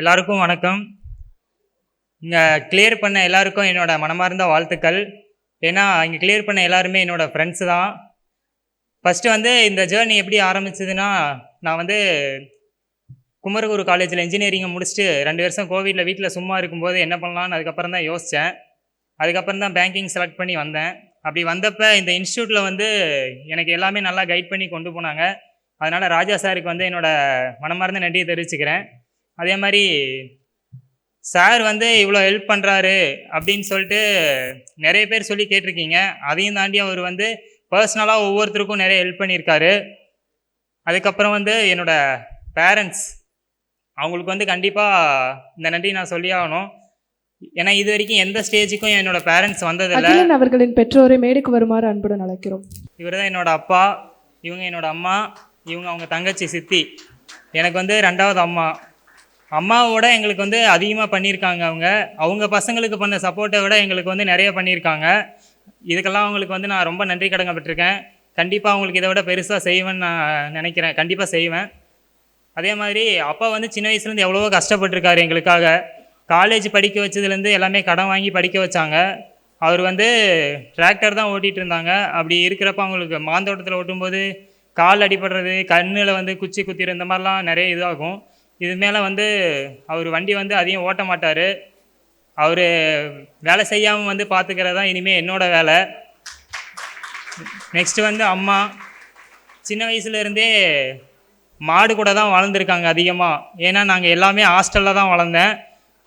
எல்லாருக்கும் வணக்கம். இங்கே கிளியர் பண்ண எல்லாருக்கும் என்னோடய மனமார்ந்த வாழ்த்துக்கள். ஏன்னா இங்கே கிளியர் பண்ண எல்லாருமே என்னோடய ஃப்ரெண்ட்ஸு தான். ஃபஸ்ட்டு வந்து இந்த ஜேர்னி எப்படி ஆரம்பிச்சதுன்னா நான் வந்து குமரகுரு காலேஜில் இன்ஜினியரிங்கை முடிச்சுட்டு ரெண்டு வருஷம் கோவிடில் வீட்டில் சும்மா இருக்கும்போது என்ன பண்ணலான்னு அதுக்கப்புறம் தான் யோசித்தேன் அதுக்கப்புறம் தான் பேங்கிங் செலக்ட் பண்ணி வந்தேன். அப்படி வந்தப்போ இந்த இன்ஸ்டியூட்டில் வந்து எனக்கு எல்லாமே நல்லா கைட் பண்ணி கொண்டு போனாங்க. அதனால் ராஜா சாருக்கு வந்து என்னோடய மனமார்ந்த நன்றியை தெரிவிச்சுக்கிறேன். அதே மாதிரி சார் வந்து இவ்வளோ ஹெல்ப் பண்ணுறாரு அப்படின்னு சொல்லிட்டு நிறைய பேர் சொல்லி கேட்டிருக்கீங்க. அதையும் தாண்டி அவர் வந்து பர்சனலாக ஒவ்வொருத்தருக்கும் நிறைய ஹெல்ப் பண்ணியிருக்காரு. அதுக்கப்புறம் வந்து என்னோட பேரண்ட்ஸ் அவங்களுக்கு வந்து கண்டிப்பாக இந்த நன்றி நான் சொல்லி ஆகணும். ஏன்னா இது வரைக்கும் எந்த ஸ்டேஜுக்கும் என்னோட பேரண்ட்ஸ் வந்ததில்லை. அவர்களின் பெற்றோரை மேடைக்கு வருமாறு அன்புடன் அழைக்கிறோம். இவர் தான் என்னோட அப்பா இவங்க என்னோட அம்மா இவங்க அவங்க தங்கச்சி சித்தி. எனக்கு வந்து ரெண்டாவது அம்மா. அம்மாவோட எங்களுக்கு வந்து அதிகமாக பண்ணியிருக்காங்க அவங்க. அவங்க பசங்களுக்கு பண்ண சப்போர்ட்டை விட எங்களுக்கு வந்து நிறைய பண்ணியிருக்காங்க. இதுக்கெல்லாம் அவங்களுக்கு வந்து நான் ரொம்ப நன்றி கடமைப்பட்டிருக்கேன். கண்டிப்பாக அவங்களுக்கு இதை விட பெருசாக செய்வேன்னு நான் நினைக்கிறேன். கண்டிப்பாக செய்வேன். அதே மாதிரி அப்பா வந்து சின்ன வயசுலேருந்து எவ்வளவோ கஷ்டப்பட்டிருக்காரு எங்களுக்காக. காலேஜ் படிக்க வச்சதுலேருந்து எல்லாமே கடன் வாங்கி படிக்க வச்சாங்க. அவர் வந்து டிராக்டர் தான் ஓட்டிகிட்டு இருந்தாங்க. அப்படி இருக்கிறப்ப அவங்களுக்கு மாந்தோட்டத்தில் ஓட்டும்போது கால் அடிபடுறது கண்ணில் வந்து குச்சி குத்திரு இந்த மாதிரிலாம் நிறைய இதாகும் இது மேலே வந்து அவர் வண்டி வந்து அதிகம் ஓட்ட மாட்டார். அவர் வேலை செய்யாமல் வந்து பார்த்துக்கிறது தான் இனிமேல் என்னோட வேலை. நெக்ஸ்ட்டு வந்து அம்மா. சின்ன வயசுலேருந்தே மாடு கூட தான் வளர்ந்துருக்காங்க அதிகமாக ஏன்னா நாங்கள் எல்லாமே ஹாஸ்டலில் தான் வளர்ந்தேன்.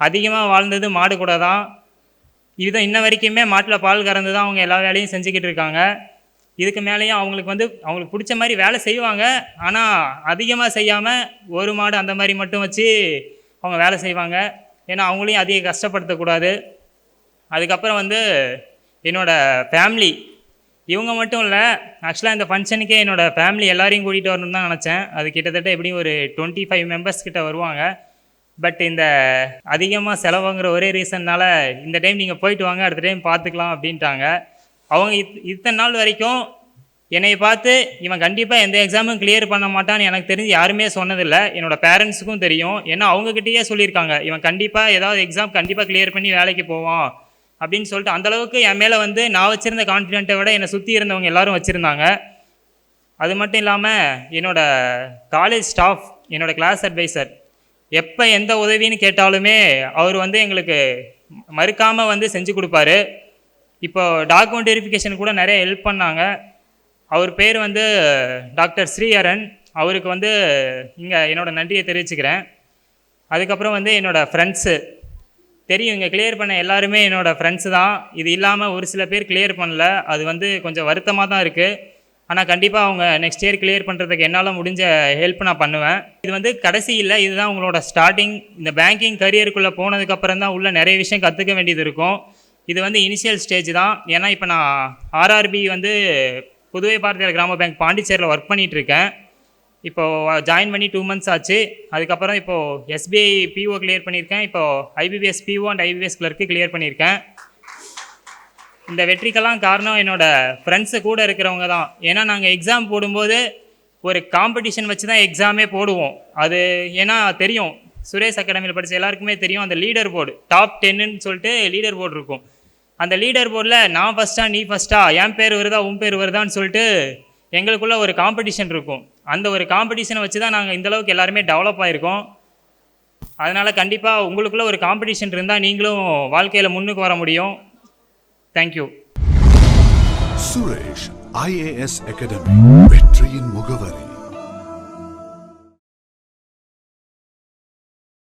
அதிகமாக வாழ்ந்தது மாடு கூட தான். இதுதான் இன்ன வரைக்குமே மாட்டில் பால் கறந்து தான் அவங்க எல்லா வேலையும் செஞ்சுக்கிட்டு இருக்காங்க. இதுக்கு மேலேயும் அவங்களுக்கு வந்து அவங்களுக்கு பிடிச்ச மாதிரி வேலை செய்வாங்க. ஆனால் அதிகமாக செய்யாமல் ஒரு மாடு அந்த மாதிரி மட்டும் வச்சு அவங்க வேலை செய்வாங்க. ஏன்னா அவங்களையும் அதிக கஷ்டப்படுத்தக்கூடாது. அதுக்கப்புறம் வந்து என்னோடய ஃபேமிலி இவங்க மட்டும் இல்லை ஆக்சுவலாக இந்த ஃபங்க்ஷனுக்கே என்னோட ஃபேமிலி எல்லாரையும் கூட்டிகிட்டு வரணும்னு தான் நினச்சேன். அது கிட்டத்தட்ட எப்படியும் ஒரு டுவெண்ட்டி ஃபைவ் மெம்பர்ஸ் கிட்ட வருவாங்க. பட் இந்த அதிகமாக செலவுங்கிற ஒரே ரீசன்னால் இந்த டைம் நீங்கள் போயிட்டு வாங்க அடுத்த டைம் பார்த்துக்கலாம் அப்படின்ட்டாங்க. அவங்க இத் இத்தனை நாள் வரைக்கும் என்னை பார்த்து இவன் கண்டிப்பாக எந்த எக்ஸாமும் கிளியர் பண்ண மாட்டான்னு எனக்கு தெரிஞ்சு யாருமே சொன்னதில்லை. என்னோட பேரண்ட்ஸுக்கும் தெரியும். ஏன்னா அவங்கக்கிட்டேயே சொல்லியிருக்காங்க. இவன் கண்டிப்பாக ஏதாவது எக்ஸாம் கண்டிப்பாக கிளியர் பண்ணி வேலைக்கு போவான் அப்படின்னு சொல்லிட்டு அந்தளவுக்கு என் மேலே வந்து நான் வச்சுருந்த கான்ஃபிடென்ட்டை விட என்னை சுற்றி இருந்தவங்க எல்லோரும் வச்சுருந்தாங்க. அது மட்டும் இல்லாமல் என்னோட காலேஜ் ஸ்டாஃப் என்னோட கிளாஸ் அட்வைசர் எப்போ எந்த உதவின்னு கேட்டாலுமே அவர் வந்து எங்களுக்கு மறுக்காமல் வந்து செஞ்சு கொடுப்பாரு. இப்போ டாக்குமெண்ட் வெரிஃபிகேஷன் கூட நிறைய ஹெல்ப் பண்ணாங்க. அவர் பேர் வந்து டாக்டர் ஸ்ரீஹரன். அவருக்கு வந்து இங்கே என்னோடய நன்றியை தெரிவிச்சுக்கிறேன். அதுக்கப்புறம் வந்து என்னோடய ஃப்ரெண்ட்ஸு தெரியும் இங்கே கிளியர் பண்ண எல்லாருமே என்னோடய ஃப்ரெண்ட்ஸு தான். இது இல்லாமல் ஒரு சில பேர் கிளியர் பண்ணல. அது வந்து கொஞ்சம் வருத்தமாக தான் இருக்குது ஆனால் கண்டிப்பாக அவங்க நெக்ஸ்ட் இயர் கிளியர் பண்ணுறதுக்கு என்னால் முடிஞ்ச ஹெல்ப் நான் பண்ணுவேன். இது வந்து கடைசி இல்லை. இதுதான் உங்களோட ஸ்டார்டிங் இந்த பேங்கிங் கரியருக்குள்ளே போனதுக்கப்புறம் தான் உள்ள நிறைய விஷயம் கற்றுக்க வேண்டியது இருக்கும். இது வந்து இனிஷியல் ஸ்டேஜ் தான். ஏன்னா இப்போ நான் ஆர்ஆர்பி வந்து புதுவை பாரதியார் கிராம பேங்க் பாண்டிச்சேரியில் ஒர்க் பண்ணிகிட்ருக்கேன் இப்போது ஜாயின் பண்ணி டூ மந்த்ஸ் ஆச்சு. அதுக்கப்புறம் இப்போது எஸ்பிஐ பிஓ கிளியர் பண்ணியிருக்கேன். இப்போது IBPS PO and IBPS clerk clear பண்ணியிருக்கேன். இந்த வெற்றிக்கெல்லாம் காரணம் என்னோடய ஃப்ரெண்ட்ஸு கூட இருக்கிறவங்க தான். ஏன்னா நாங்கள் எக்ஸாம் போடும்போது ஒரு காம்படிஷன் வச்சு தான் எக்ஸாமே போடுவோம். அது ஏன்னா தெரியும். சுரேஷ் அகாடமியில் படித்த எல்லாருக்குமே தெரியும். அந்த லீடர் போர்டு டாப் டென்னுன்னு சொல்லிட்டு லீடர் போர்டு இருக்கும். அந்த லீடர் போர்டில் நான் ஃபஸ்ட்டா நீ ஃபஸ்ட்டா என் பேர் வருதா உன் பேர் வருதான்னு சொல்லிட்டு எங்களுக்குள்ளே ஒரு காம்படிஷன் இருக்கும். அந்த ஒரு காம்படிஷனை வச்சு தான் நாங்கள் இந்தளவுக்கு எல்லாருமே டெவலப் ஆகிருக்கோம் அதனால் கண்டிப்பாக உங்களுக்குள்ளே ஒரு காம்படிஷன் இருந்தால் நீங்களும் வாழ்க்கையில் முன்னுக்கு வர முடியும். தேங்க்யூ சுரேஷ் ஐஏஎஸ் அகாடமி வெற்றியின் முகவரி.